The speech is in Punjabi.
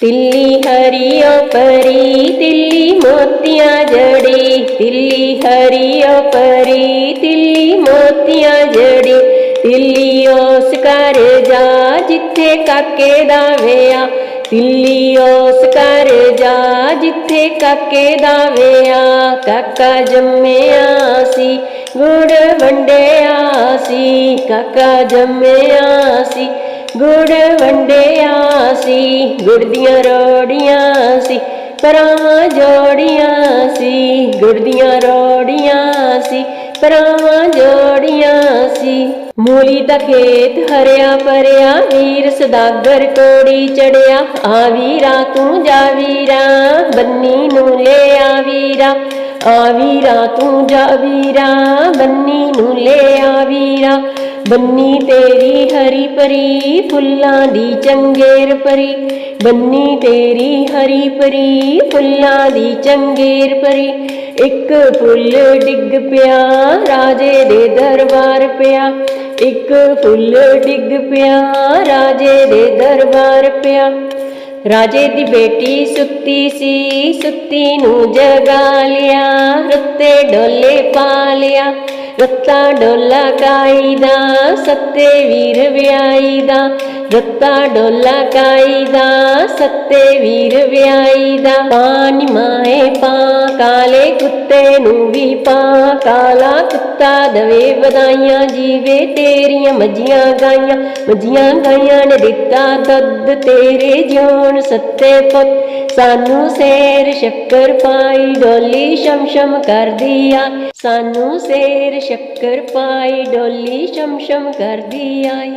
ਤਿੱਲੀ ਹਰੀਓ ਪਰੀ ਤਿੱਲੀ ਮੋਤੀਆਂ ਜੜੀ ਤਿੱਲੀ ਹਰੀਓ ਪਰੀ ਤਿੱਲੀ ਮੋਤੀਆਂ ਜੜੀ ਤਿੱਲੀ ਉਸ ਘਰ ਜਾ ਜਿੱਥੇ ਕਾਕੇ ਦਾ ਵਿਆਹ ਤਿੱਲੀ ਉਸ ਘਰ ਜਾ ਜਿੱਥੇ ਕਾਕੇ ਦਾ ਵਿਆਹ ਕਾਕਾ ਜੰਮਿਆ ਸੀ ਗੁੜ ਵੰਡਿਆ ਸੀ ਕਾਕਾ ਜੰਮਿਆ ਸੀ ਗੁੜ ਵੰਡਿਆ ਸੀ, ਗੁੜ ਦੀਆਂ ਰੋੜੀਆਂ ਸੀ ਪਰਾਵਾਂ ਜੋੜੀਆਂ ਸੀ, ਗੁੜ ਦੀਆਂ ਰੋੜੀਆਂ ਸੀ ਪਰਾਵਾਂ ਜੋੜੀਆਂ ਸੀ। ਮੂਲੀ ਦਾ ਖੇਤ ਹਰਿਆ ਭਰਿਆ ਵੀਰ ਸਦਾਗਰ ਕੋੜੀ ਚੜਿਆ, ਆ ਵੀਰਾ ਤੂੰ ਜਾ ਵੀਰਾ, ਬੰਨੀ ਨੂੰ ਲੈ ਆ ਵੀਰਾ ਆ ਵੀਰਾ ਤੂੰ ਜਾ ਵੀਰਾ, ਬੰਨੀ ਨੂੰ ਲੈ ਆ ਵੀਰਾ। ਬੰਨੀ ਤੇਰੀ ਹਰੀ ਪਰੀ, ਫੁੱਲਾਂ ਦੀ ਚੰਗੇਰ ਪਰੀ। ਬੰਨੀ ਤੇਰੀ ਹਰੀ ਪਰੀ, ਫੁੱਲਾਂ ਦੀ ਚੰਗੇਰ ਪਰੀ। ਇੱਕ ਫੁੱਲ ਡਿੱਗ ਪਿਆ, ਰਾਜੇ ਦੇ ਦਰਬਾਰ ਪਿਆ। ਇੱਕ ਫੁੱਲ ਡਿੱਗ ਪਿਆ, ਰਾਜੇ ਦੇ ਦਰਬਾਰ ਪਿਆ। ਰਾਜੇ ਦੀ ਬੇਟੀ ਸੁੱਤੀ ਸੀ, ਸੁੱਤੀ ਨੂੰ ਜਗਾ ਲਿਆ, ਰੱਤੇ ਡੋਲੇ ਪਾ ਲਿਆ। ਰੱਤਾ ਡੋਲਾ ਕਾਈਦਾ ਸੱਤੇ ਵੀਰ ਵਿਆਈਦਾ। ਰੱਤਾ ਡੋਲਾ ਕਾਈਦਾ ਸੱਤੇ ਵੀਰ ਵਿਆਈ ਦਾ ਪਾਣੀ ਮਾਏ ਪਾ, ਕਾਲੇ ਕੁੱਤੇ ਨੂੰ ਵੀ ਪਾ। ਕਾਲਾ ਕੁੱਤਾ ਦਵੇ ਵਧਾਈਆਂ, ਜੀਵੇ ਤੇਰੀਆਂ ਮੱਝੀਆਂ ਗਾਈਆਂ। ਮੱਝੀਆਂ ਗਾਈਆਂ ਨੇ ਦਿੱਤਾ ਦੁੱਧ ਤੇਰੇ ਜਿਉਣ ਸੱਤੇ ਪੁੱਤ। ਸਾਨੂੰ ਸੇਰ ਸ਼ੱਕਰ ਪਾਈ, ਡੋਲੀ ਸ਼ਮਸ਼ਮ ਕਰਦੀ ਆ। ਸਾਨੂੰ ਸੇਰ ਸ਼ੱਕਰ ਪਾਈ, ਡੋਲੀ ਸ਼ਮਸ਼ਮ ਕਰਦੀ ਆਈ।